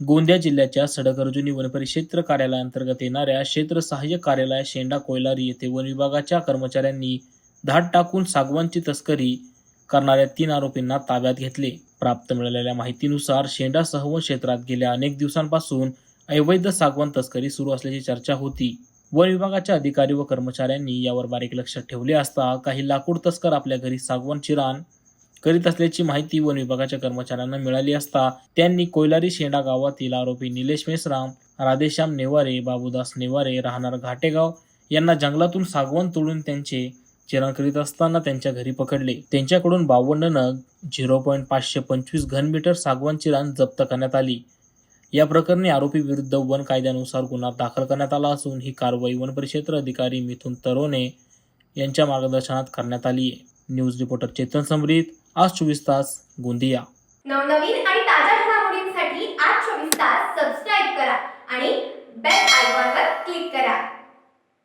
गोंदिया जिल्ह्याच्या सडकर्जुनी वनपरिक्षेत्र कार्यालयांतर्गत कार्यालयाअंतर्गत येणाऱ्या क्षेत्र सहाय्यक कार्यालय शेंडा कोयलारी येथे वन विभागाच्या कर्मचाऱ्यांनी धाड टाकून सागवानची तस्करी करणाऱ्या तीन आरोपींना ताब्यात घेतले. प्राप्त मिळालेल्या माहितीनुसार शेंडा सहवन क्षेत्रात गेल्या अनेक दिवसांपासून अवैध सागवान तस्करी सुरू असल्याची चर्चा होती. वन विभागाच्या अधिकारी व कर्मचाऱ्यांनी यावर बारीक लक्ष ठेवले असता काही लाकूड तस्कर आपल्या घरी सागवान चिराण करीत असल्याची माहिती वन विभागाच्या कर्मचाऱ्यांना मिळाली असता त्यांनी कोयलारी शेंडा गावातील आरोपी निलेश मेसराम राधेश्याम नेवारे बाबूदास नेवारे राहणार घाटेगाव यांना जंगलातून सागवान तोडून त्यांचे चिरण करीत असताना त्यांच्या घरी पकडले. त्यांच्याकडून बावन्न नग झिरो पॉईंट पाचशे पंचवीस घनमीटर सागवानची रान जप्त करण्यात आली. या प्रकरणी आरोपी विरुद्ध वन कायद्यानुसार गुन्हा दाखल करण्यात आला असून ही कारवाई वन परिक्षेत्र अधिकारी मिथुन तरोने यांच्या मार्गदर्शनात करण्यात आली आहे. न्यूज रिपोर्टर चेतन समरीत आज चोवीस तास गोंदिया. नवनवीन आणि ताज्या